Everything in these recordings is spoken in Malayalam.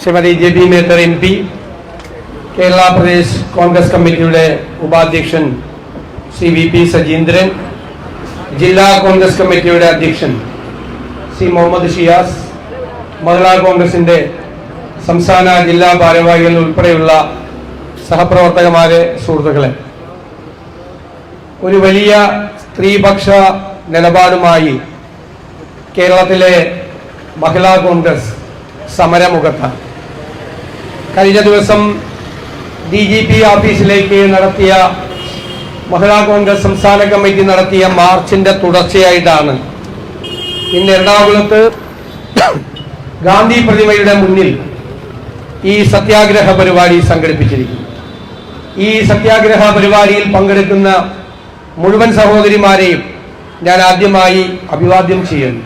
Shrimati J B Mather M P Kerala Pradesh Congress കമ്മിറ്റിയുടെ ഉപാധ്യക്ഷൻ സി വി പി സജീന്ദ്രൻ ജില്ലാ കോൺഗ്രസ് കമ്മിറ്റിയുടെ അധ്യക്ഷൻ സി മുഹമ്മദ് ഷിയാസ് മഹിളാ കോൺഗ്രസിന്റെ സംസ്ഥാന ജില്ലാ ഭാരവാഹികൾ ഉൾപ്പെടെയുള്ള സഹപ്രവർത്തകമാരെ സുഹൃത്തുക്കളെ. ഒരു വലിയ സ്ത്രീപക്ഷ നിലപാടുമായി കേരളത്തിലെ മഹിളാ കോൺഗ്രസ് സമരമുഖത്താണ് കഴിഞ്ഞ ദിവസം ഡി ജി പി ഓഫീസിലേക്ക് നടത്തിയ മഹിളാ കോൺഗ്രസ് സംസ്ഥാന കമ്മിറ്റി നടത്തിയ മാർച്ചിന്റെ തുടർച്ചയായിട്ടാണ്. ഇന്ന് എറണാകുളത്ത് ഗാന്ധി പ്രതിമയുടെ മുന്നിൽ ഈ സത്യാഗ്രഹ പരിപാടി സംഘടിപ്പിച്ചിരിക്കുന്നു. ഈ സത്യാഗ്രഹ പരിപാടിയിൽ പങ്കെടുക്കുന്ന മുഴുവൻ സഹോദരിമാരെയും ഞാൻ ആദ്യമായി അഭിവാദ്യം ചെയ്യുന്നു.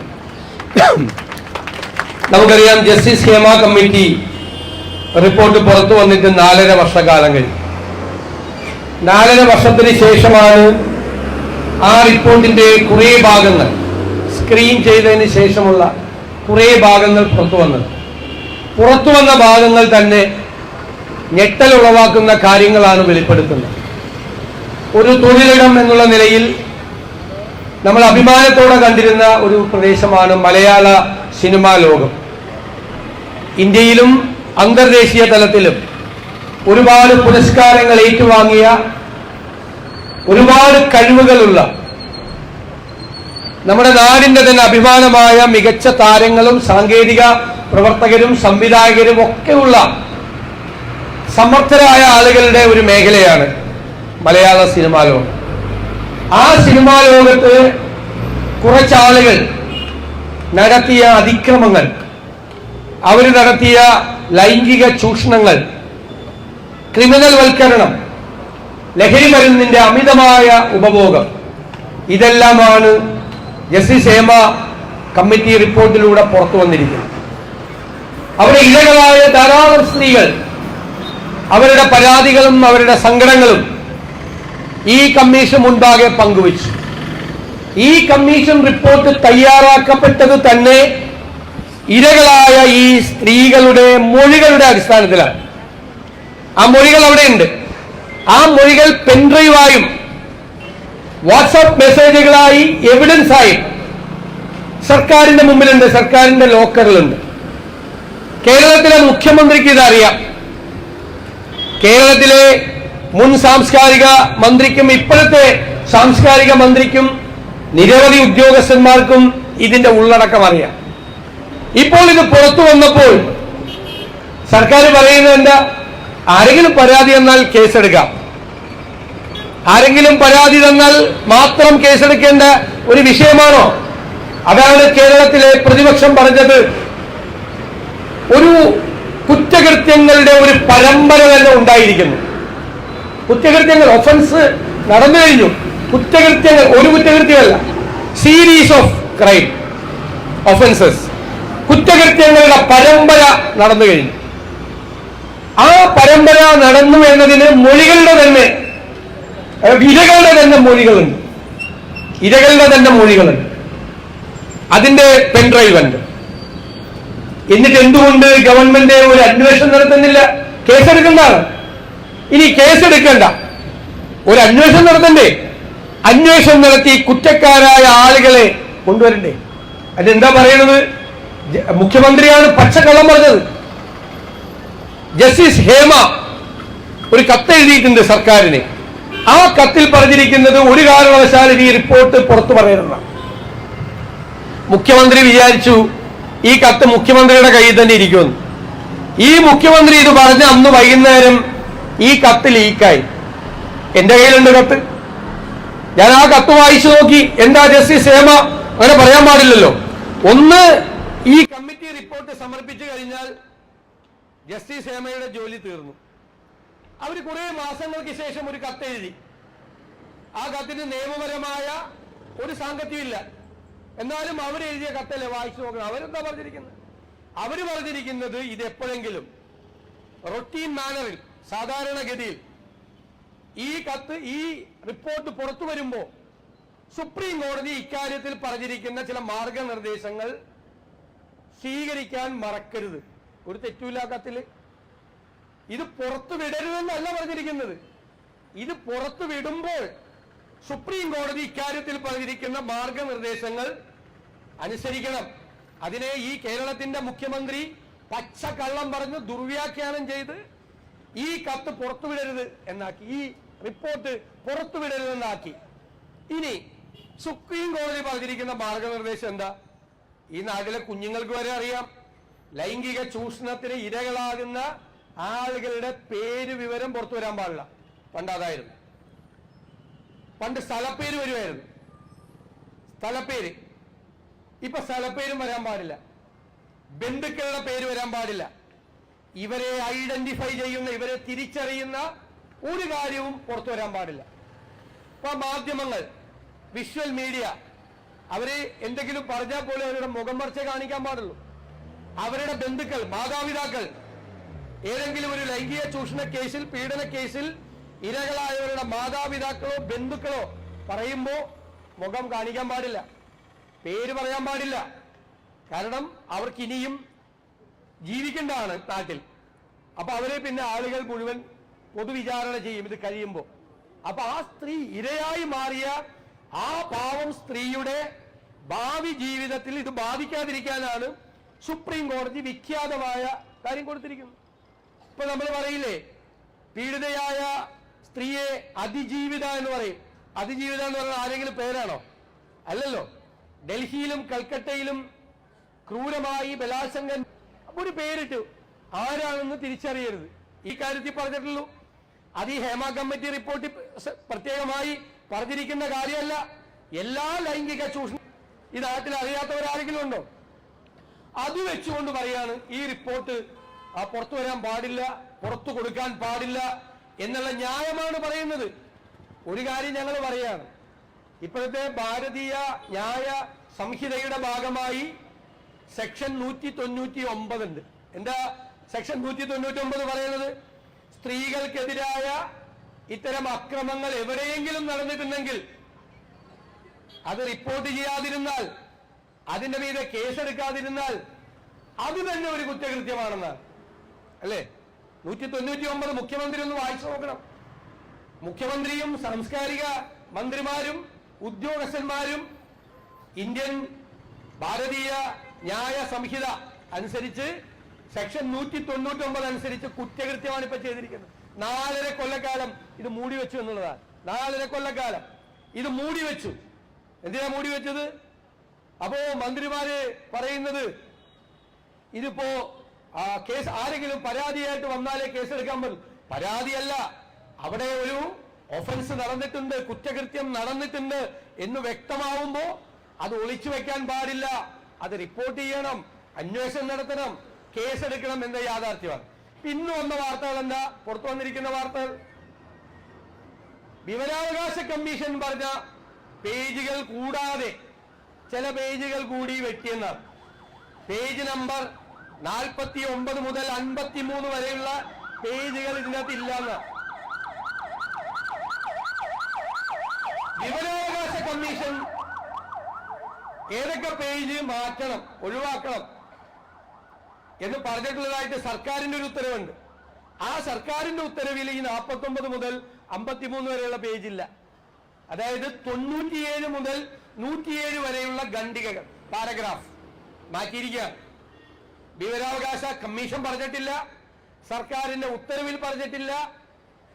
നമുക്കറിയാം ജസ്റ്റിസ് ഹേമ കമ്മിറ്റി റിപ്പോർട്ട് പുറത്തു വന്നിട്ട് നാലര വർഷക്കാലം കഴിഞ്ഞു. നാലര വർഷത്തിന് ശേഷമാണ് ആ റിപ്പോർട്ടിന്റെ കുറെ ഭാഗങ്ങൾ സ്ക്രീൻ ചെയ്തതിന് ശേഷമുള്ള കുറെ ഭാഗങ്ങൾ പുറത്തു വന്നത്. പുറത്തു വന്ന ഭാഗങ്ങൾ തന്നെ ഞെട്ടൽ ഉളവാക്കുന്ന കാര്യങ്ങളാണ് വെളിപ്പെടുത്തുന്നത്. ഒരു തൊഴിലിടം എന്നുള്ള നിലയിൽ നമ്മൾ അഭിമാനത്തോടെ കണ്ടിരുന്ന ഒരു പ്രദേശമാണ് മലയാള സിനിമാ ലോകം. ഇന്ത്യയിലും അന്തർദേശീയ തലത്തിലും ഒരുപാട് പുരസ്കാരങ്ങൾ ഏറ്റുവാങ്ങിയ ഒരുപാട് കഴിവുകളുള്ള നമ്മുടെ നാടിന്റെ തന്നെ അഭിമാനമായ മികച്ച താരങ്ങളും സാങ്കേതിക പ്രവർത്തകരും സംവിധായകരും ഒക്കെയുള്ള സമർത്ഥരായ ആളുകളുടെ ഒരു മേഖലയാണ് മലയാള സിനിമാ ലോകം. ആ സിനിമാ ലോകത്ത് കുറച്ചാളുകൾ നടത്തിയ അതിക്രമങ്ങൾ അവർ നടത്തിയ ലൈംഗിക ചൂഷണങ്ങൾ ക്രിമിനൽ വൽക്കരണം ലഹരി മരുന്നിന്റെ അമിതമായ ഉപഭോഗം ഇതെല്ലാമാണ് ജസ്റ്റിസ് ഹേമ കമ്മിറ്റി റിപ്പോർട്ടിലൂടെ പുറത്തു വന്നിരിക്കുന്നത്. അവരുടെ ഇരകളായ ധാരാളം സ്ത്രീകൾ അവരുടെ പരാതികളും അവരുടെ സങ്കടങ്ങളും ഈ കമ്മീഷൻ മുൻപാകെ പങ്കുവച്ചു. ഈ കമ്മീഷൻ റിപ്പോർട്ട് തയ്യാറാക്കപ്പെട്ടത് തന്നെ ഇരകളായ ഈ സ്ത്രീകളുടെ മൊഴികളുടെ അടിസ്ഥാനത്തിലാണ്. ആ മൊഴികൾ അവിടെയുണ്ട്. ആ മൊഴികൾ പെൻഡ്രൈവായും വാട്സാപ്പ് മെസ്സേജുകളായി എവിഡൻസ് ആയി സർക്കാരിന്റെ മുമ്പിലുണ്ട് സർക്കാരിന്റെ ലോക്കറിലുണ്ട്. കേരളത്തിലെ മുഖ്യമന്ത്രിക്ക് ഇതറിയാം. കേരളത്തിലെ മുൻ സാംസ്കാരിക മന്ത്രിക്കും ഇപ്പോഴത്തെ സാംസ്കാരിക മന്ത്രിക്കും നിരവധി ഉദ്യോഗസ്ഥന്മാർക്കും ഇതിന്റെ ഉള്ളടക്കം അറിയാം. ഇപ്പോൾ ഇത് പുറത്തു വന്നപ്പോൾ സർക്കാർ പറയുന്നത് എന്താ? ആരെങ്കിലും പരാതി തന്നാൽ കേസെടുക്കാം. ആരെങ്കിലും പരാതി തന്നാൽ മാത്രം കേസെടുക്കേണ്ട ഒരു വിഷയമാണോ? അതാണ് കേരളത്തിലെ പ്രതിപക്ഷം പറഞ്ഞത്. ഒരു കുറ്റകൃത്യങ്ങളുടെ ഒരു പരമ്പര തന്നെ ഉണ്ടായിരിക്കുന്നു. കുറ്റകൃത്യങ്ങൾ ഒഫൻസ് നടന്നു കഴിഞ്ഞു. കുറ്റകൃത്യങ്ങൾ ഒരു കുറ്റകൃത്യമല്ല. സീരീസ് ഓഫ് ക്രൈം ഒഫൻസസ് കുറ്റകൃത്യങ്ങളുടെ പരമ്പര നടന്നു കഴിഞ്ഞു. ആ പരമ്പര നടന്നു എന്നതിന് മൊഴികളുടെ തന്നെ ഇരകളുടെ തന്നെ മൊഴികളുണ്ട്. ഇരകളുടെ തന്നെ മൊഴികളുണ്ട്. അതിന്റെ പെൻഡ്രൈവ് ഉണ്ട്. എന്നിട്ട് എന്തുകൊണ്ട് ഗവൺമെന്റ് ഒരു അന്വേഷണം നടത്തുന്നില്ല? കേസെടുക്കുന്നതാണ്. ഇനി കേസെടുക്കണ്ട. ഒരു അന്വേഷണം നടത്തണ്ടേ? അന്വേഷണം നടത്തി കുറ്റക്കാരായ ആളുകളെ കൊണ്ടുവരണ്ടേ? അതെന്താ പറയണത്? മുഖ്യമന്ത്രിയാണ് പച്ചക്കള്ളം പറഞ്ഞത്. ജസ്റ്റിസ് ഹേമ ഒരു കത്ത് എഴുതിയിട്ടുണ്ട് സർക്കാരിന്. ആ കത്തിൽ പറഞ്ഞിരിക്കുന്നത് ഒരു കാരണവശാലും ഈ റിപ്പോർട്ട് പുറത്തു പറയരുന്ന മുഖ്യമന്ത്രി വിചാരിച്ചു ഈ കത്ത് മുഖ്യമന്ത്രിയുടെ കയ്യിൽ തന്നെ ഇരിക്കുമെന്ന്. ഈ മുഖ്യമന്ത്രി ഇത് പറഞ്ഞ അന്ന് വൈകുന്നേരം ഈ കത്ത് ലീക്കായി. എന്റെ കയ്യിലുണ്ട് കത്ത്. ഞാൻ ആ കത്ത് വായിച്ചു നോക്കി. എന്താ ജസ്റ്റിസ് ഹേമ? അങ്ങനെ പറയാൻ പാടില്ലല്ലോ. ഒന്ന് ഈ കമ്മിറ്റി റിപ്പോർട്ട് സമർപ്പിച്ചു കഴിഞ്ഞാൽ ജസ്റ്റിസ് ഹേമയുടെ ജോലി തീർന്നു. അവർ കുറെ മാസങ്ങൾക്ക് ശേഷം ഒരു കത്ത് എഴുതി. ആ കത്തിന് നിയമപരമായ ഒരു സാങ്കത്യമില്ല എന്നാലും അവർ എഴുതിയ കത്തല്ലേ വായിച്ചു നോക്കണം അവരെന്താ പറഞ്ഞിരിക്കുന്നത്? അവർ പറഞ്ഞിരിക്കുന്നത് ഇത് എപ്പോഴെങ്കിലും റൊട്ടീൻ മാനറിൽ സാധാരണഗതിയിൽ ഈ കത്ത് ഈ റിപ്പോർട്ട് പുറത്തു വരുമ്പോൾ സുപ്രീം കോടതി ഇക്കാര്യത്തിൽ പറഞ്ഞിരിക്കുന്ന ചില മാർഗനിർദ്ദേശങ്ങൾ സ്വീകരിക്കാൻ മറക്കരുത്. ഒരു തെറ്റുമില്ല ആ കത്തിൽ. ഇത് പുറത്തു വിടരുതെന്നല്ല പറഞ്ഞിരിക്കുന്നത്. ഇത് പുറത്തു വിടുമ്പോൾ സുപ്രീം കോടതി ഇക്കാര്യത്തിൽ പറഞ്ഞിരിക്കുന്ന മാർഗനിർദ്ദേശങ്ങൾ അനുസരിക്കണം. അതിനെ ഈ കേരളത്തിന്റെ മുഖ്യമന്ത്രി പച്ച കള്ളം പറഞ്ഞ് ദുർവ്യാഖ്യാനം ചെയ്ത് ഈ കത്ത് പുറത്തുവിടരുത് എന്നാക്കി ഈ റിപ്പോർട്ട് പുറത്തുവിടരുതെന്നാക്കി. ഇനി സുപ്രീം കോടതി പറഞ്ഞിരിക്കുന്ന മാർഗനിർദ്ദേശം എന്താ? ഈ നാട്ടിലെ കുഞ്ഞുങ്ങൾക്ക് വരെ അറിയാം. ലൈംഗിക ചൂഷണത്തിന് ഇരകളാകുന്ന ആളുകളുടെ പേര് വിവരം പുറത്തു വരാൻ പാടില്ല. പണ്ട് അതായിരുന്നു. പണ്ട് സ്ഥലപ്പേര് വരുമായിരുന്നു. സ്ഥലപ്പേര്. ഇപ്പൊ സ്ഥലപ്പേരും വരാൻ പാടില്ല. ബന്ധുക്കളുടെ പേര് വരാൻ പാടില്ല. ഇവരെ ഐഡന്റിഫൈ ചെയ്യുന്ന ഇവരെ തിരിച്ചറിയുന്ന ഒരു കാര്യവും പുറത്തു വരാൻ പാടില്ല. ഇപ്പൊ മാധ്യമങ്ങൾ വിഷ്വൽ മീഡിയ അവർ എന്തെങ്കിലും പറഞ്ഞാൽ പോലും അവരുടെ മുഖം മറിച്ചേ കാണിക്കാൻ പാടുള്ളൂ. അവരുടെ ബന്ധുക്കൾ മാതാപിതാക്കൾ ഏതെങ്കിലും ഒരു ലൈംഗിക ചൂഷണ കേസിൽ പീഡന കേസിൽ ഇരകളായവരുടെ മാതാപിതാക്കളോ ബന്ധുക്കളോ പറയുമ്പോൾ മുഖം കാണിക്കാൻ പാടില്ല. പേര് പറയാൻ പാടില്ല. കാരണം അവർക്ക് ഇനിയും ജീവിക്കേണ്ടതാണ് നാട്ടിൽ. അപ്പൊ അവരെ പിന്നെ ആളുകൾ മുഴുവൻ പൊതുവിചാരണ ചെയ്യും ഇത് കഴിയുമ്പോൾ. അപ്പൊ ആ സ്ത്രീ ഇരയായി മാറിയ ആ പാവം സ്ത്രീയുടെ ഭാവി ജീവിതത്തിൽ ഇത് ബാധിക്കാതിരിക്കാനാണ് സുപ്രീം കോടതി വിഖ്യാതമായ കാര്യം കൊടുത്തിരിക്കുന്നത്. ഇപ്പൊ നമ്മൾ പറയില്ലേ പീഡിതയായ സ്ത്രീയെ അതിജീവിത എന്ന് പറയും. അതിജീവിത എന്ന് പറയുന്നത് ആരെങ്കിലും പേരാണോ? അല്ലല്ലോ. ഡൽഹിയിലും കൽക്കട്ടയിലും ക്രൂരമായി ബലാത്സംഗം ഒരു പേരിട്ടു. ആരാണെന്ന് തിരിച്ചറിയരുത്. ഈ കാര്യത്തിൽ പറഞ്ഞിട്ടുള്ളൂ. അത് ഈ ഹേമ കമ്മിറ്റി റിപ്പോർട്ടിൽ പ്രത്യേകമായി പറഞ്ഞിരിക്കുന്ന കാര്യമല്ല. എല്ലാ ലൈംഗിക ചൂഷണം ഈ നാട്ടിൽ അറിയാത്തവരാരെങ്കിലും ഉണ്ടോ? അത് വെച്ചുകൊണ്ട് പറയാണ് ഈ റിപ്പോർട്ട് പുറത്തു വരാൻ പാടില്ല പുറത്തു കൊടുക്കാൻ പാടില്ല എന്നുള്ള ന്യായമാണ് പറയുന്നത്. ഒരു കാര്യം ഞങ്ങൾ പറയാണ്. ഇപ്പോഴത്തെ ഭാരതീയ ന്യായ സംഹിതയുടെ ഭാഗമായി സെക്ഷൻ നൂറ്റി തൊണ്ണൂറ്റി ഒമ്പത് ഉണ്ട് എന്താ സെക്ഷൻ നൂറ്റി തൊണ്ണൂറ്റി ഒമ്പത് പറയുന്നത്? സ്ത്രീകൾക്കെതിരായ ഇത്തരം അക്രമങ്ങൾ എവിടെയെങ്കിലും നടന്നിട്ടുണ്ടെങ്കിൽ അത് റിപ്പോർട്ട് ചെയ്യാതിരുന്നാൽ അതിന്റെ മീതെ കേസെടുക്കാതിരുന്നാൽ അത് തന്നെ ഒരു കുറ്റകൃത്യമാണെന്നാണ് അല്ലേ? നൂറ്റി തൊണ്ണൂറ്റി ഒമ്പത് മുഖ്യമന്ത്രി ഒന്ന് വായിച്ചു നോക്കണം. മുഖ്യമന്ത്രിയും സാംസ്കാരിക മന്ത്രിമാരും ഉദ്യോഗസ്ഥന്മാരും ഇന്ത്യൻ ഭാരതീയ ന്യായ സംഹിത അനുസരിച്ച് സെക്ഷൻ നൂറ്റി തൊണ്ണൂറ്റി ഒമ്പത് അനുസരിച്ച് കുറ്റകൃത്യമാണ് ഇപ്പൊ ചെയ്തിരിക്കുന്നത്. നാലര കൊല്ലക്കാലം ഇത് മൂടി വെച്ചു എന്നുള്ളതാണ്. നാലര കൊല്ലക്കാലം ഇത് മൂടി വെച്ചു. എന്തിനാ മൂടി വെച്ചത്? അപ്പോ മന്ത്രിമാര് പറയുന്നത് ഇതിപ്പോ കേസ് ആരെങ്കിലും പരാതിയായിട്ട് വന്നാലേ കേസെടുക്കാൻ പറ്റും. പരാതിയല്ല. അവിടെ ഒരു ഒഫൻസ് നടന്നിട്ടുണ്ട് കുറ്റകൃത്യം നടന്നിട്ടുണ്ട് എന്ന് വ്യക്തമാവുമ്പോ അത് ഒളിച്ചു വെക്കാൻ പാടില്ല. അത് റിപ്പോർട്ട് ചെയ്യണം അന്വേഷണം നടത്തണം കേസെടുക്കണം എന്ന യാഥാർത്ഥ്യമാണ്. ഇന്ന് വന്ന വാർത്തകൾ എന്താ? പുറത്തു വന്നിരിക്കുന്ന വാർത്തകൾ. വിവരാവകാശ കമ്മീഷൻ പറഞ്ഞ പേജുകൾ കൂടാതെ ചില പേജുകൾ കൂടി വെട്ടിയെന്നാണ്. പേജ് നമ്പർ നാൽപ്പത്തി ഒമ്പത് മുതൽ അൻപത്തി മൂന്ന് വരെയുള്ള പേജുകൾ ഇതിനകത്ത് ഇല്ലെന്ന് വിവരാവകാശ കമ്മീഷൻ ഏതൊക്കെ പേജ് മാറ്റണം ഒഴിവാക്കണം എന്ന് പറഞ്ഞിട്ടുള്ളതായിട്ട് സർക്കാരിന്റെ ഒരു ഉത്തരവുണ്ട്. ആ സർക്കാരിന്റെ ഉത്തരവിൽ ഈ നാൽപ്പത്തി ഒമ്പത് മുതൽ അമ്പത്തിമൂന്ന് വരെയുള്ള പേജില്ല. അതായത് തൊണ്ണൂറ്റിയേഴ് മുതൽ നൂറ്റിയേഴ് വരെയുള്ള ഖണ്ഡികകൾ പാരഗ്രാഫ്. മാറ്റിയിരിക്കുകയാണ്. വിവരാവകാശ കമ്മീഷൻ പറഞ്ഞിട്ടില്ല സർക്കാരിന്റെ ഉത്തരവിൽ പറഞ്ഞിട്ടില്ല.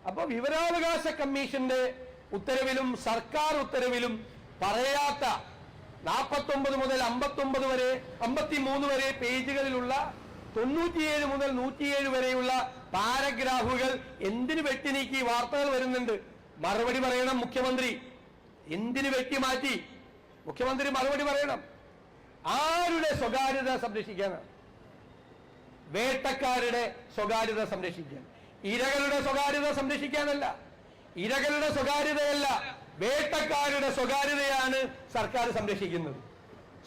അപ്പൊ വിവരാവകാശ കമ്മീഷന്റെ ഉത്തരവിലും സർക്കാർ ഉത്തരവിലും പറയാത്ത നാൽപ്പത്തൊമ്പത് മുതൽ അമ്പത്തൊമ്പത് വരെ അമ്പത്തിമൂന്ന് വരെ പേജുകളിലുള്ള തൊണ്ണൂറ്റിയേഴ് മുതൽ നൂറ്റിയേഴ് വരെയുള്ള പാരഗ്രാഫുകൾ എന്തിനു വെട്ടിനീക്കി വാർത്തകൾ വരുന്നുണ്ട്? മറുപടി പറയണം മുഖ്യമന്ത്രി. എന്തിനു വെട്ടി മാറ്റി മുഖ്യമന്ത്രി മറുപടി പറയണം. ആരുടെ സ്വകാര്യത സംരക്ഷിക്കാനാണ്? വേട്ടക്കാരുടെ സ്വകാര്യത സംരക്ഷിക്കാൻ. ഇരകളുടെ സ്വകാര്യത സംരക്ഷിക്കാനല്ല. ഇരകളുടെ സ്വകാര്യതയല്ല. വേട്ടക്കാരുടെ സ്വകാര്യതയാണ് സർക്കാർ സംരക്ഷിക്കുന്നത്.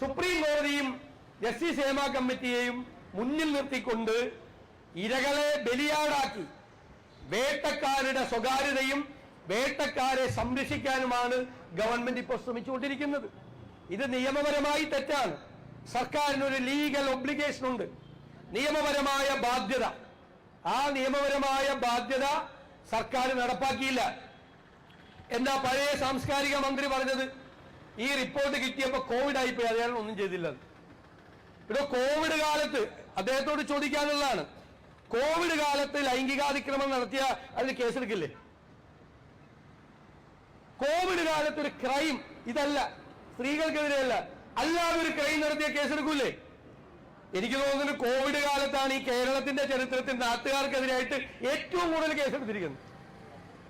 സുപ്രീം കോടതിയും ജസ്റ്റിസ് ഹേമ കമ്മിറ്റിയെയും മുന്നിൽ നിർത്തിക്കൊണ്ട് ഇരകളെ ബലിയാടാക്കി. വേട്ടക്കാരുടെ സ്വകാര്യതയും വേട്ടക്കാരെ സംരക്ഷിക്കാനുമാണ് ഗവൺമെന്റ് ഇപ്പോൾ ശ്രമിച്ചുകൊണ്ടിരിക്കുന്നത്. ഇത് നിയമപരമായി തെറ്റാണ്. സർക്കാരിന് ഒരു ലീഗൽ ഒബ്ലിഗേഷൻ ഉണ്ട്. നിയമപരമായ ബാധ്യത. ആ നിയമപരമായ ബാധ്യത സർക്കാർ നടപ്പാക്കിയില്ല. എന്താ പഴയ സാംസ്കാരിക മന്ത്രി പറഞ്ഞത്? ഈ റിപ്പോർട്ട് കിട്ടിയപ്പോൾ കോവിഡ് ആയിപ്പോയി. അദ്ദേഹം ഒന്നും ചെയ്തില്ല. ഇവിടെ കോവിഡ് കാലത്ത് അദ്ദേഹത്തോട് ചോദിക്കാനുള്ളതാണ്. കോവിഡ് കാലത്ത് ലൈംഗികാതിക്രമം നടത്തിയ അതിന് കേസെടുക്കില്ലേ? കോവിഡ് കാലത്ത് ഒരു ക്രൈം ഇതല്ല. സ്ത്രീകൾക്കെതിരെയല്ല. അല്ലാതെ ഒരു ക്രൈം നടത്തിയ കേസെടുക്കൂലേ എനിക്ക് തോന്നുന്നു കോവിഡ് കാലത്താണ് ഈ കേരളത്തിന്റെ ചരിത്രത്തിൽ നാട്ടുകാർക്കെതിരായിട്ട് ഏറ്റവും കൂടുതൽ കേസെടുത്തിരിക്കുന്നത്.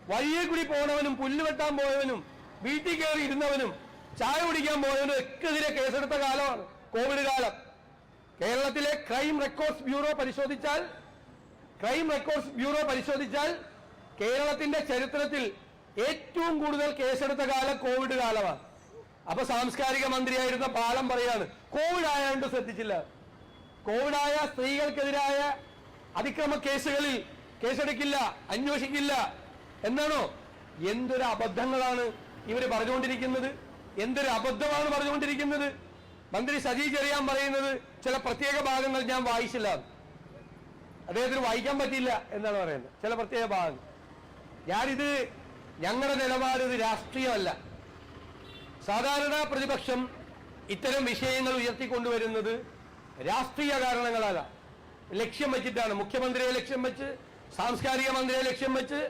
വഴിയെ കൂടി പോണവനും പുല്ല് വെട്ടാൻ പോയവനും വീട്ടിൽ കയറി ഇരുന്നവനും ചായ കുടിക്കാൻ പോയവനും ഒക്കെതിരെ കേസെടുത്ത കാലമാണ് കോവിഡ് കാലം. കേരളത്തിലെ ക്രൈം റെക്കോർഡ്സ് ബ്യൂറോ പരിശോധിച്ചാൽ ക്രൈം റെക്കോർഡ്സ് ബ്യൂറോ പരിശോധിച്ചാൽ കേരളത്തിന്റെ ചരിത്രത്തിൽ ഏറ്റവും കൂടുതൽ കേസെടുത്ത കാലം കോവിഡ് കാലമാണ്. അപ്പൊ സാംസ്കാരിക മന്ത്രിയായിരുന്ന പാലം പറയാണ് കോവിഡ് ആയതുകൊണ്ട് ശ്രദ്ധിച്ചില്ല. കോവിഡായ സ്ത്രീകൾക്കെതിരായ അതിക്രമ കേസുകളിൽ കേസെടുക്കില്ല അന്വേഷിക്കില്ല. എന്നാണോ എന്തൊരു അബദ്ധങ്ങളാണ് ഇവർ പറഞ്ഞുകൊണ്ടിരിക്കുന്നത്? എന്തൊരു അബദ്ധമാണ് പറഞ്ഞുകൊണ്ടിരിക്കുന്നത്? മന്ത്രി സജി ചെറിയാൻ പറയുന്നത് ചില പ്രത്യേക ഭാഗങ്ങൾ ഞാൻ വായിച്ചില്ല. അദ്ദേഹത്തിന് വായിക്കാൻ പറ്റില്ല എന്നാണ് പറയുന്നത്. ചില പ്രത്യേക ഭാഗങ്ങൾ. ഞാനിത് ഞങ്ങളുടെ നിലപാട് ഇത് രാഷ്ട്രീയമല്ല. സാധാരണ പ്രതിപക്ഷം ഇത്തരം വിഷയങ്ങൾ ഉയർത്തിക്കൊണ്ടുവരുന്നത് രാഷ്ട്രീയ കാരണങ്ങളല്ല ലക്ഷ്യം വെച്ചിട്ടാണ്. മുഖ്യമന്ത്രിയെ ലക്ഷ്യം വെച്ച് സാംസ്കാരിക മന്ത്രിയെ ലക്ഷ്യം വെച്ച്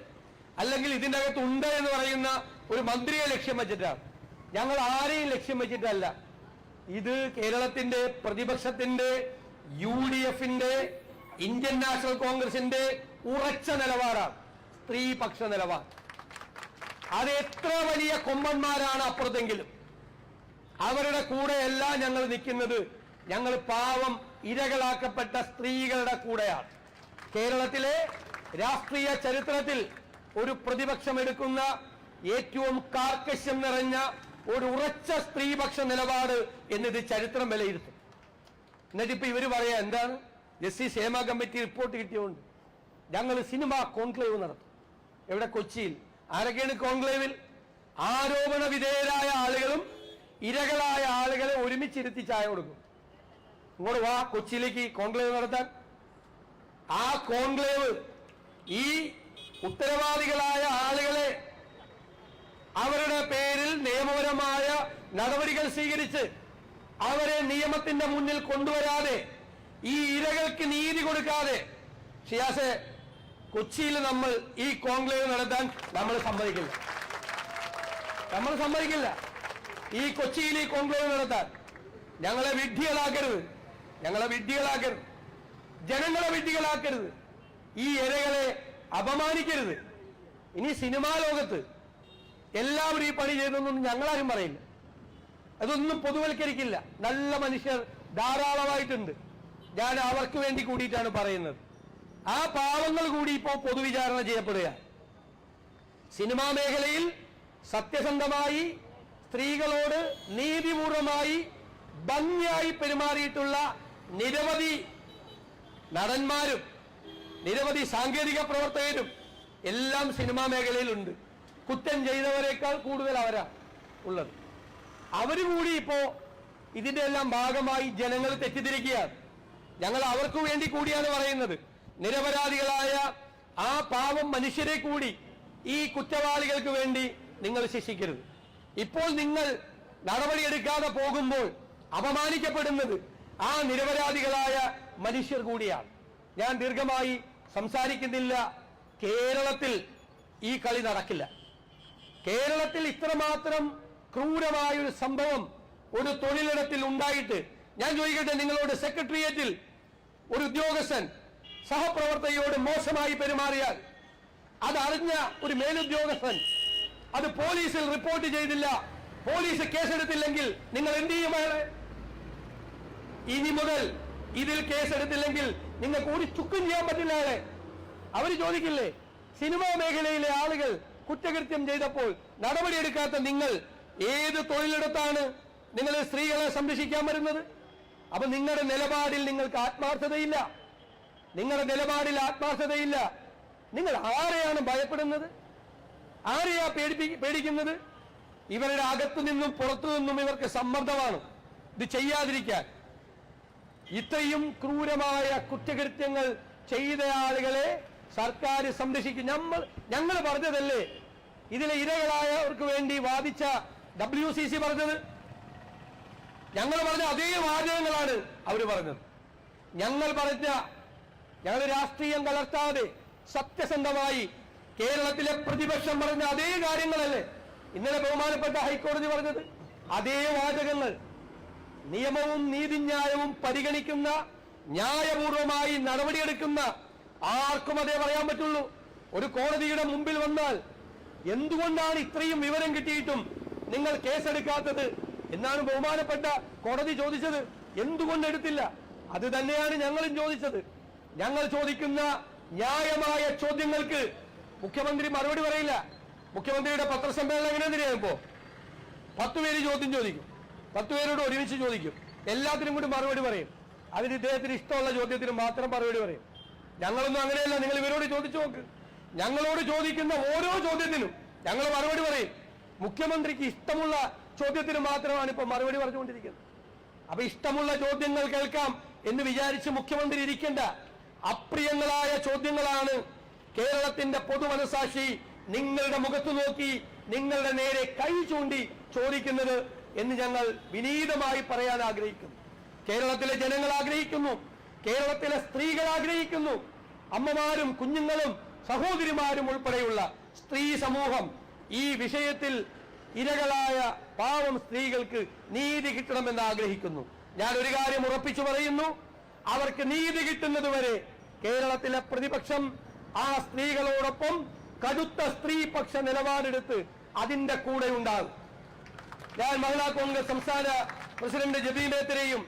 അല്ലെങ്കിൽ ഇതിന്റെ അകത്ത് ഉണ്ട് എന്ന് പറയുന്ന ഒരു മന്ത്രിയെ ലക്ഷ്യം വെച്ചിട്ടാണ്. ഞങ്ങൾ ആരെയും ലക്ഷ്യം വെച്ചിട്ടല്ല. ഇത് കേരളത്തിന്റെ പ്രതിപക്ഷത്തിന്റെ യു ഡി എഫിന്റെ ഇന്ത്യൻ നാഷണൽ കോൺഗ്രസിന്റെ ഉറച്ച നിലപാടാണ്. സ്ത്രീപക്ഷ നിലപാട്. അത് എത്ര വലിയ കൊമ്പന്മാരാണ് അപ്പുറത്തെങ്കിലും. അവരുടെ കൂടെയല്ല ഞങ്ങൾ നിൽക്കുന്നത്. ഞങ്ങൾ പാവം ഇരകളാക്കപ്പെട്ട സ്ത്രീകളുടെ കൂടെയാണ്. കേരളത്തിലെ രാഷ്ട്രീയ ചരിത്രത്തിൽ ഒരു പ്രതിപക്ഷം എടുക്കുന്ന ഏറ്റവും കാർക്കശ്യം നിറഞ്ഞ ഒരു ഉറച്ച സ്ത്രീപക്ഷ നിലപാട് എന്നിത് ചരിത്രം വിലയിരുത്തും. എന്നിട്ടിപ്പോ ഇവർ പറയാ എന്താണ്? ജസ്റ്റിസ് ഹേമ കമ്മിറ്റി റിപ്പോർട്ട് കിട്ടിയതുകൊണ്ട് ഞങ്ങൾ സിനിമ കോൺക്ലേവ് നടത്തും. എവിടെ? കൊച്ചിയിൽ. ആരൊക്കെയാണ് കോൺക്ലേവിൽ? ആരോപണ വിധേയരായ ആളുകളും ഇരകളായ ആളുകളെ ഒരുമിച്ചിരുത്തി ചായ കൊടുക്കും. ഇങ്ങോട്ട് വാ കൊച്ചിയിലേക്ക് കോൺക്ലേവ് നടത്താൻ. ആ കോൺക്ലേവ് ഈ ഉത്തരവാദികളായ ആളുകളെ അവരുടെ പേരിൽ നിയമപരമായ നടപടികൾ സ്വീകരിച്ച് അവരെ നിയമത്തിന്റെ മുന്നിൽ കൊണ്ടുവരാതെ ഈ ഇരകൾക്ക് നീതി കൊടുക്കാതെ ഷിയാസെ കൊച്ചിയിൽ നമ്മൾ ഈ കോൺക്ലേവ് നടത്താൻ നമ്മൾ സമ്മതിക്കില്ല. നമ്മൾ സമ്മതിക്കില്ല. ഈ കൊച്ചിയിൽ ഈ കോൺക്ലേവ് നടത്താൻ. ഞങ്ങളെ വിഡ്ഢികളാക്കരുത്. ഞങ്ങളെ വിഡ്ഢികളാക്കരുത്. ജനങ്ങളെ വിഡ്ഢികളാക്കരുത്. ഈ ഇരകളെ അപമാനിക്കരുത്. ഇനി സിനിമാ ലോകത്ത് എല്ലാവരും ഈ പണി ചെയ്യുന്നൊന്നും ഞങ്ങളാരും പറയില്ല. അതൊന്നും പൊതുവൽക്കരിക്കില്ല. നല്ല മനുഷ്യർ ധാരാളമായിട്ടുണ്ട്. ഞാൻ അവർക്ക് വേണ്ടി കൂടിയിട്ടാണ് പറയുന്നത്. ആ പാവങ്ങൾ കൂടി ഇപ്പോ പൊതുവിചാരണ ചെയ്യപ്പെടുക. സിനിമാ മേഖലയിൽ സത്യസന്ധമായി സ്ത്രീകളോട് നീതിപൂർവമായി ഭംഗിയായി പെരുമാറിയിട്ടുള്ള നിരവധി നടന്മാരും നിരവധി സാങ്കേതിക പ്രവർത്തകരും എല്ലാം സിനിമാ മേഖലയിലുണ്ട്. കുറ്റം ചെയ്തവരെക്കാൾ കൂടുതൽ അവരാ ഉള്ളത്. അവർ കൂടി ഇതിന്റെ എല്ലാം ഭാഗമായി ജനങ്ങൾ തെറ്റിദ്ധരിക്കുകയാണ്. ഞങ്ങൾ അവർക്ക് വേണ്ടി കൂടിയാണ് പറയുന്നത്. നിരപരാധികളായ ആ പാവം മനുഷ്യരെ കൂടി ഈ കുറ്റവാളികൾക്ക് വേണ്ടി നിങ്ങൾ ശിക്ഷിക്കരുത്. ഇപ്പോൾ നിങ്ങൾ നടപടിയെടുക്കാതെ പോകുമ്പോൾ അപമാനിക്കപ്പെടുന്നത് ആ നിരപരാധികളായ മനുഷ്യർ കൂടിയാണ്. ഞാൻ ദീർഘമായി സംസാരിക്കുന്നില്ല. കേരളത്തിൽ ഈ കളി നടക്കില്ല. കേരളത്തിൽ ഇത്രമാത്രം ക്രൂരമായ ഒരു സംഭവം ഒരു തൊഴിലിടത്തിൽ ഉണ്ടായിട്ട് ഞാൻ ചോദിക്കട്ടെ നിങ്ങളോട് സെക്രട്ടേറിയറ്റിൽ ഒരു ഉദ്യോഗസ്ഥൻ സഹപ്രവർത്തകയോട് മോശമായി പെരുമാറിയാൽ അതറിഞ്ഞ ഒരു മേലുദ്യോഗസ്ഥൻ അത് പോലീസിൽ റിപ്പോർട്ട് ചെയ്തില്ല പോലീസ് കേസെടുത്തില്ലെങ്കിൽ നിങ്ങൾ എന്ത് ചെയ്യും ഇനി മുതൽ ഇതിൽ കേസെടുത്തില്ലെങ്കിൽ നിങ്ങൾക്ക് കൂടി ചുക്കും ചെയ്യാൻ പറ്റില്ല അയാളെ അവർ ചോദിക്കില്ലേ സിനിമാ മേഖലയിലെ ആളുകൾ കുറ്റകൃത്യം ചെയ്തപ്പോൾ നടപടിയെടുക്കാത്ത നിങ്ങൾ ഏത് തൊഴിലിടത്താണ് നിങ്ങൾ സ്ത്രീകളെ സംരക്ഷിക്കാൻ വരുന്നത്? അപ്പൊ നിങ്ങളുടെ നിലപാടിൽ നിങ്ങൾക്ക് ആത്മാർത്ഥതയില്ല. നിങ്ങളുടെ നിലപാടിൽ ആത്മാർത്ഥതയില്ല. നിങ്ങൾ ആരെയാണ് ഭയപ്പെടുന്നത്? ആരെയാ പേടിപ്പി പേടിക്കുന്നത്? ഇവരുടെ അകത്തു നിന്നും പുറത്തു നിന്നും ഇവർക്ക് സമ്മർദ്ദമാണ്. ഇത് ചെയ്യാതിരിക്കാൻ ഇത്രയും ക്രൂരമായ കുറ്റകൃത്യങ്ങൾ ചെയ്ത ആളുകളെ സർക്കാർ സംരക്ഷിക്കും. നമ്മൾ ഞങ്ങൾ പറഞ്ഞതല്ലേ? ഇതിലെ ഇരകളായവർക്ക് വേണ്ടി വാദിച്ച ഡബ്ല്യു സി സി പറഞ്ഞത്? ഞങ്ങൾ പറഞ്ഞ അതേ വാചകങ്ങളാണ് അവർ പറഞ്ഞത്. ഞങ്ങൾ പറഞ്ഞ ഞങ്ങൾ രാഷ്ട്രീയം കലർത്താതെ സത്യസന്ധമായി കേരളത്തിലെ പ്രതിപക്ഷം പറഞ്ഞ അതേ കാര്യങ്ങളല്ലേ? ഇന്നലെ ബഹുമാനപ്പെട്ട ഹൈക്കോടതി പറഞ്ഞത്. അതേ വാചകങ്ങൾ. നിയമവും നീതിന്യായവും പരിഗണിക്കുന്ന ന്യായപൂർവമായി നടപടിയെടുക്കുന്ന ആർക്കും അതേ പറയാൻ പറ്റുള്ളൂ. ഒരു കോടതിയുടെ മുമ്പിൽ വന്നാൽ എന്തുകൊണ്ടാണ് ഇത്രയും വിവരം കിട്ടിയിട്ടും നിങ്ങൾ കേസെടുക്കാത്തത്? എന്നാണ് ബഹുമാനപ്പെട്ട കോടതി ചോദിച്ചത്. എന്തുകൊണ്ട് എടുത്തില്ല? അത് തന്നെയാണ് ഞങ്ങളും ചോദിച്ചത്. ഞങ്ങൾ ചോദിക്കുന്ന ന്യായമായ ചോദ്യങ്ങൾക്ക് മുഖ്യമന്ത്രി മറുപടി പറയില്ല. മുഖ്യമന്ത്രിയുടെ പത്രസമ്മേളനം എങ്ങനെ അറിയാമോ പത്ത് പേര് ചോദ്യം ചോദിക്കും. പത്ത് പേരോട് ഒരുമിച്ച് ചോദിക്കും. എല്ലാത്തിനും കൂടി മറുപടി പറയും. അതിന് ഇദ്ദേഹത്തിന് ഇഷ്ടമുള്ള ചോദ്യത്തിന് മാത്രം മറുപടി പറയും. ഞങ്ങളൊന്നും അങ്ങനെയല്ല നിങ്ങൾ ഇവരോട് ചോദിച്ചു നോക്ക്. ഞങ്ങളോട് ചോദിക്കുന്ന ഓരോ ചോദ്യത്തിനും ഞങ്ങൾ മറുപടി പറയും. മുഖ്യമന്ത്രിക്ക് ഇഷ്ടമുള്ള ചോദ്യത്തിന് മാത്രമാണ് ഇപ്പൊ മറുപടി പറഞ്ഞുകൊണ്ടിരിക്കുന്നത്. അപ്പൊ ഇഷ്ടമുള്ള ചോദ്യങ്ങൾ കേൾക്കാം എന്ന് വിചാരിച്ച് മുഖ്യമന്ത്രി ഇരിക്കേണ്ട അപ്രിയങ്ങളായ ചോദ്യങ്ങളാണ് കേരളത്തിന്റെ പൊതുമനസാക്ഷി നിങ്ങളുടെ മുഖത്ത് നോക്കി നിങ്ങളുടെ നേരെ കൈ ചൂണ്ടി ചോദിക്കുന്നത് എന്ന് ഞങ്ങൾ വിനീതമായി പറയാൻ ആഗ്രഹിക്കുന്നു. കേരളത്തിലെ ജനങ്ങൾ ആഗ്രഹിക്കുന്നു. കേരളത്തിലെ സ്ത്രീകൾ ആഗ്രഹിക്കുന്നു. അമ്മമാരും കുഞ്ഞുങ്ങളും സഹോദരിമാരും ഉൾപ്പെടെയുള്ള സ്ത്രീ സമൂഹം ഈ വിഷയത്തിൽ ഇരകളായ പാവം സ്ത്രീകൾക്ക് നീതി കിട്ടണമെന്ന് ആഗ്രഹിക്കുന്നു. ഞാൻ ഒരു കാര്യം ഉറപ്പിച്ചു പറയുന്നു. അവർക്ക് നീതി കിട്ടുന്നതുവരെ കേരളത്തിലെ പ്രതിപക്ഷം ആ സ്ത്രീകളോടൊപ്പം കടുത്ത സ്ത്രീപക്ഷ നിലപാടെടുത്ത് അതിന്റെ കൂടെ ഉണ്ടാകും. ഞാൻ മഹിളാ കോൺഗ്രസ് സംസ്ഥാന പ്രസിഡന്റ് ജബീബേത്തരെയും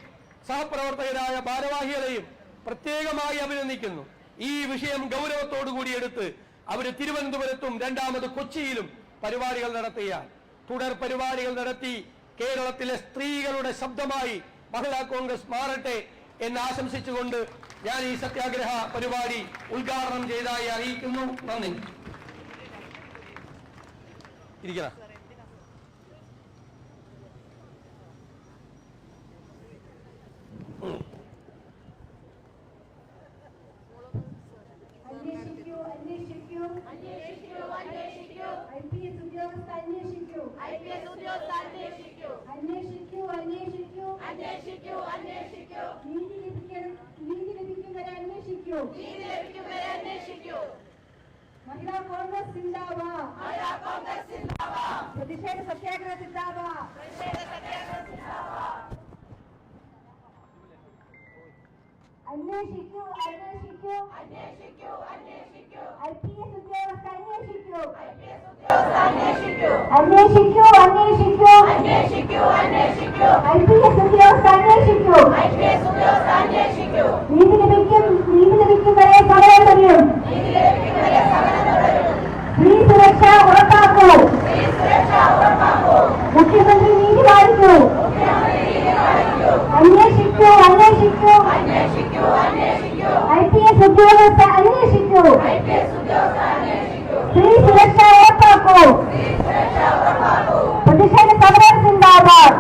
സഹപ്രവർത്തകരായ ഭാരവാഹികളെയും പ്രത്യേകമായി അഭിനന്ദിക്കുന്നു. ഈ വിഷയം ഗൗരവത്തോടുകൂടി എടുത്ത് അവർ തിരുവനന്തപുരത്തും രണ്ടാമത് കൊച്ചിയിലും പരിപാടികൾ നടത്തുകയാണ്. തുടർ പരിപാടികൾ നടത്തി കേരളത്തിലെ സ്ത്രീകളുടെ ശബ്ദമായി മഹിളാ കോൺഗ്രസ് മാറട്ടെ എന്ന് ആശംസിച്ചുകൊണ്ട് ഞാൻ ഈ സത്യാഗ്രഹ പരിപാടി ഉദ്ഘാടനം ചെയ്തതായി അറിയിക്കുന്നു. നന്ദി. ഇരിക്കണ അന്വേഷിക്കൂ അന്വേഷിക്കൂ അന്വേഷിക്കൂ അന്വേഷിക്കൂ ഐ പി എസ് ഉദ്യോഗസ്ഥ അന്വേഷിക്കൂ ഐ പി എസ് ഉദ്യോഗസ്ഥ അന്വേഷിക്കൂ അന്വേഷിക്കൂ അന്വേഷിക്കൂ അന്വേഷിക്കൂ അന്വേഷിക്കൂ നീതി ലഭിക്കണം നീതി ലഭിക്കും വരെ അന്വേഷിക്കൂ നീതി ലഭിക്കും വരെ അന്വേഷിക്കൂ മഹിളാ കോൺഗ്രസ് സിന്ദാബാദ് മഹിളാ കോൺഗ്രസ് സിന്ദാബാദ് പ്രതിഷേധ സത്യാഗ്രഹ സിന്ദാബാദ് പ്രതിഷേധ സത്യാഗ്രഹ സിന്ദാബാദ് അന്വേഷിക്കൂ അന്വേഷിക്കൂ അന്വേഷിക്കൂ അന്വേഷിക്കൂ അന്വേഷിക്കൂ. അന്വേഷിക്കൂ. അന്വേഷിക്കൂ അന്വേഷിക്കൂ. ഐ പി എസ് ഉദ്യോഗസ്ഥ അന്വേഷിക്കൂ. ഐ പി എസ് ഉദ്യോഗസ്ഥ അന്വേഷിക്കൂ. നീതി ലഭിക്കും നീതി ലഭിക്കും വരെ സമരം തുടരും സ്ത്രീ സുരക്ഷ ഉറപ്പാക്കൂ. മുഖ്യമന്ത്രി നീതി പാലിക്കൂ. അന്വേഷിക്കൂ അന്വേഷിക്കൂ. ഐ പി എസ് ഉദ്യോഗസ്ഥ അന്വേഷിക്കൂ. ഐ പി എസ് ഉദ്യോഗസ്ഥ അന്വേഷിക്കൂ സ്ത്രീ സുരക്ഷ ഉറപ്പാക്കൂ സ്ത്രീ സുരക്ഷ ഉറപ്പാക്കൂ പ്രതിഷേധ സമരം സിന്ദാബാദ്.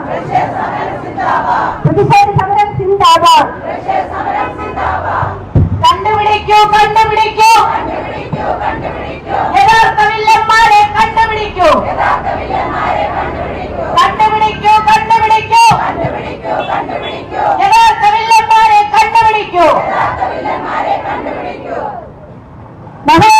പ്രതിഷേധ സമരം സിന്ദാബാദ്. കണ്ടുപിടിക്കൂ കണ്ടുപിടിക്കൂ. യഥാർത്ഥ വില്ലന്മാരെ കണ്ടുപിടിക്കൂ കണ്ടുപിടിക്കൂ. കണ്ടുപിടിക്കൂ. യഥാർത്ഥ വില്ലന്മാരെ കണ്ടുപിടിക്കൂ. മഹിളാ